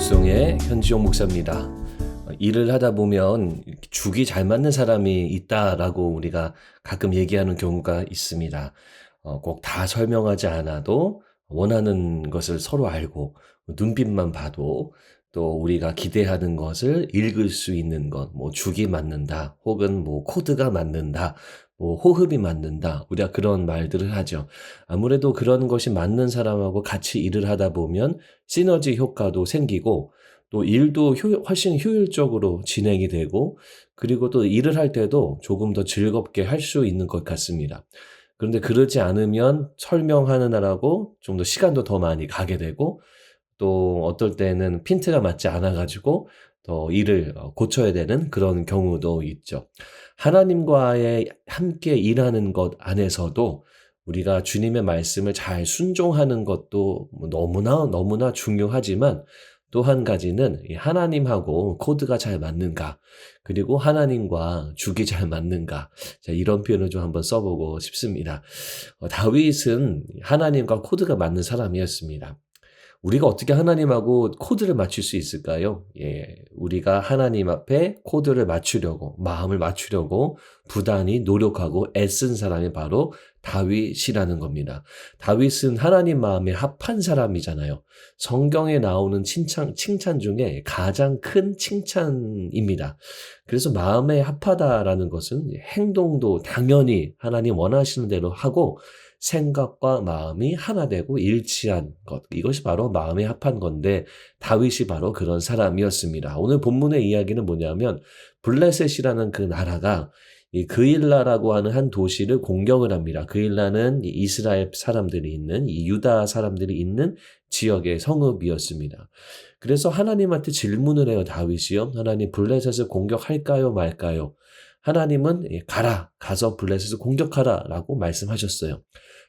뉴송의 현지용 목사입니다. 일을 하다 보면 죽이 잘 맞는 사람이 있다라고 우리가 가끔 얘기하는 경우가 있습니다. 어, 꼭다 설명하지 않아도 원하는 것을 서로 알고 눈빛만 봐도 또 우리가 기대하는 것을 읽을 수 있는 것, 뭐 죽이 맞는다, 혹은 뭐 코드가 맞는다, 뭐 호흡이 맞는다. 우리가 그런 말들을 하죠. 아무래도 그런 것이 맞는 사람하고 같이 일을 하다 보면 시너지 효과도 생기고 또 일도 효, 훨씬 효율적으로 진행이 되고 그리고 또 일을 할 때도 조금 더 즐겁게 할 수 있는 것 같습니다. 그런데 그러지 않으면 설명하느라고 좀 더 시간도 더 많이 가게 되고 또 어떨 때는 핀트가 맞지 않아 가지고 더 일을 어, 고쳐야 되는 그런 경우도 있죠. 하나님과의 함께 일하는 것 안에서도 우리가 주님의 말씀을 잘 순종하는 것도 뭐 너무나 너무나 중요하지만 또 한 가지는 하나님하고 코드가 잘 맞는가, 그리고 하나님과 죽이 잘 맞는가. 자, 이런 표현을 좀 한번 써보고 싶습니다. 어, 다윗은 하나님과 코드가 맞는 사람이었습니다. 우리가 어떻게 하나님하고 코드를 맞출 수 있을까요? 예, 우리가 하나님 앞에 코드를 맞추려고, 마음을 맞추려고 부단히 노력하고 애쓴 사람이 바로 다윗이라는 겁니다. 다윗은 하나님 마음에 합한 사람이잖아요. 성경에 나오는 칭찬, 칭찬 중에 가장 큰 칭찬입니다. 그래서 마음에 합하다라는 것은 행동도 당연히 하나님 원하시는 대로 하고 생각과 마음이 하나 되고 일치한 것. 이것이 바로 마음에 합한 건데 다윗이 바로 그런 사람이었습니다. 오늘 본문의 이야기는 뭐냐면 블레셋이라는 그 나라가 이 그일라라고 하는 한 도시를 공격을 합니다. 그일라는 이스라엘 사람들이 있는 이 유다 사람들이 있는 지역의 성읍이었습니다. 그래서 하나님한테 질문을 해요. 다윗이요. 하나님 블레셋을 공격할까요, 말까요? 하나님은 가라, 가서 블레셋을 공격하라라고 말씀하셨어요.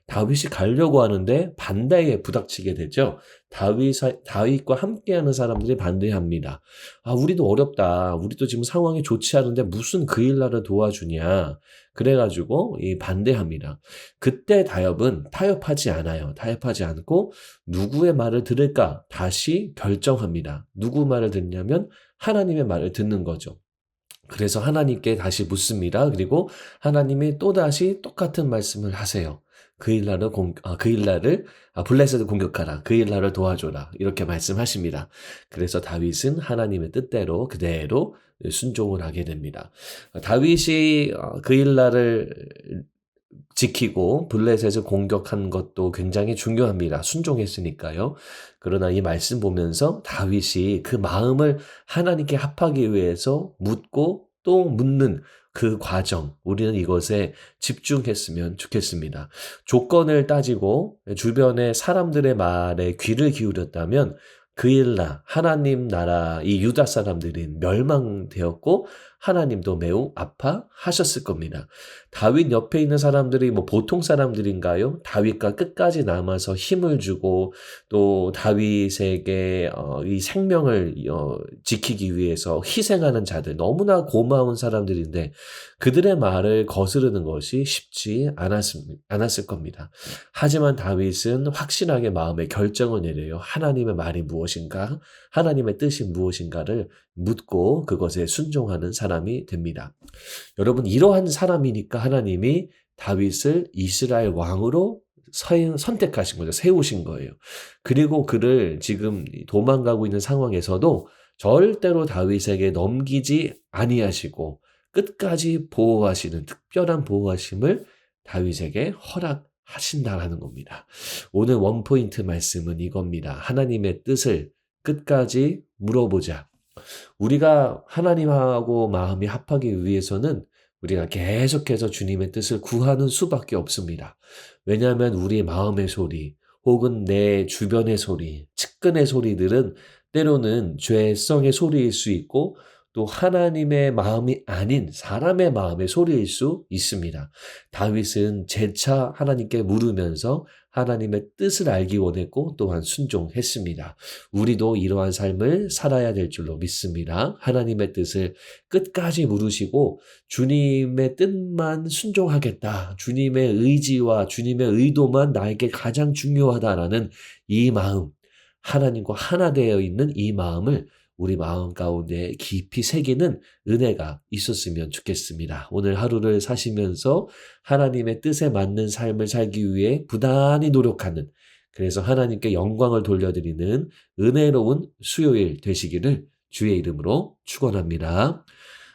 다윗이 가려고 하는데 반대에 부닥치게 되죠. 다윗, 다윗과 함께하는 사람들이 반대합니다. 아, 우리도 어렵다. 우리도 지금 상황이 좋지 않은데 무슨 그 일날을 도와주냐. 그래가지고 이 반대합니다. 그때 다협은 타협하지 않아요. 타협하지 않고 누구의 말을 들을까 다시 결정합니다. 누구 말을 듣냐면 하나님의 말을 듣는 거죠. 그래서 하나님께 다시 묻습니다. 그리고 하나님이 또다시 똑같은 말씀을 하세요. 그 일날을 공, 아, 그 일날을 아, 블레셋을 공격하라. 그 일날을 도와줘라. 이렇게 말씀하십니다. 그래서 다윗은 하나님의 뜻대로 그대로 순종을 하게 됩니다. 다윗이 어, 그 일날을 지키고 블레셋을 공격한 것도 굉장히 중요합니다. 순종했으니까요. 그러나 이 말씀 보면서 다윗이 그 마음을 하나님께 합하기 위해서 묻고 또 묻는 그 과정, 우리는 이것에 집중했으면 좋겠습니다. 조건을 따지고 주변의 사람들의 말에 귀를 기울였다면 그 일나 하나님 나라 이 유다 사람들이 멸망되었고 하나님도 매우 아파하셨을 겁니다. 다윗 옆에 있는 사람들이 뭐 보통 사람들인가요? 다윗과 끝까지 남아서 힘을 주고 또 다윗에게 어, 이 생명을 어, 지키기 위해서 희생하는 자들 너무나 고마운 사람들인데 그들의 말을 거스르는 것이 쉽지 않았습, 않았을 겁니다. 하지만 다윗은 확실하게 마음의 결정을 내려요. 하나님의 말이 무엇인가? 하나님의 뜻이 무엇인가를 묻고 그것에 순종하는 사람 이 됩니다. 여러분, 이러한 사람이니까 하나님이 다윗을 이스라엘 왕으로 선택하신 거죠. 세우신 거예요. 그리고 그를 지금 도망가고 있는 상황에서도 절대로 다윗에게 넘기지 아니하시고 끝까지 보호하시는 특별한 보호하심을 다윗에게 허락하신다라는 겁니다. 오늘 원포인트 말씀은 이겁니다. 하나님의 뜻을 끝까지 물어보자. 우리가 하나님하고 마음이 합하기 위해서는 우리가 계속해서 주님의 뜻을 구하는 수밖에 없습니다. 왜냐하면 우리 마음의 소리, 혹은 내 주변의 소리, 측근의 소리들은 때로는 죄성의 소리일 수 있고 또 하나님의 마음이 아닌 사람의 마음의 소리일 수 있습니다. 다윗은 재차 하나님께 물으면서 하나님의 뜻을 알기 원했고 또한 순종했습니다. 우리도 이러한 삶을 살아야 될 줄로 믿습니다. 하나님의 뜻을 끝까지 물으시고 주님의 뜻만 순종하겠다. 주님의 의지와 주님의 의도만 나에게 가장 중요하다라는 이 마음 하나님과 하나 되어 있는 이 마음을 우리 마음 가운데 깊이 새기는 은혜가 있었으면 좋겠습니다. 오늘 하루를 사시면서 하나님의 뜻에 맞는 삶을 살기 위해 부단히 노력하는 그래서 하나님께 영광을 돌려드리는 은혜로운 수요일 되시기를 주의 이름으로 축원합니다.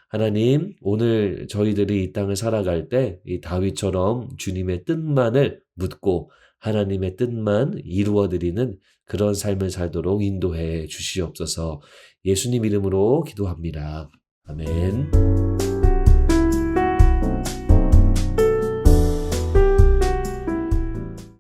하나님, 오늘 저희들이 이 땅을 살아갈 때 이 다윗처럼 주님의 뜻만을 묻고 하나님의 뜻만 이루어 드리는 그런 삶을 살도록 인도해 주시옵소서. 예수님 이름으로 기도합니다. 아멘.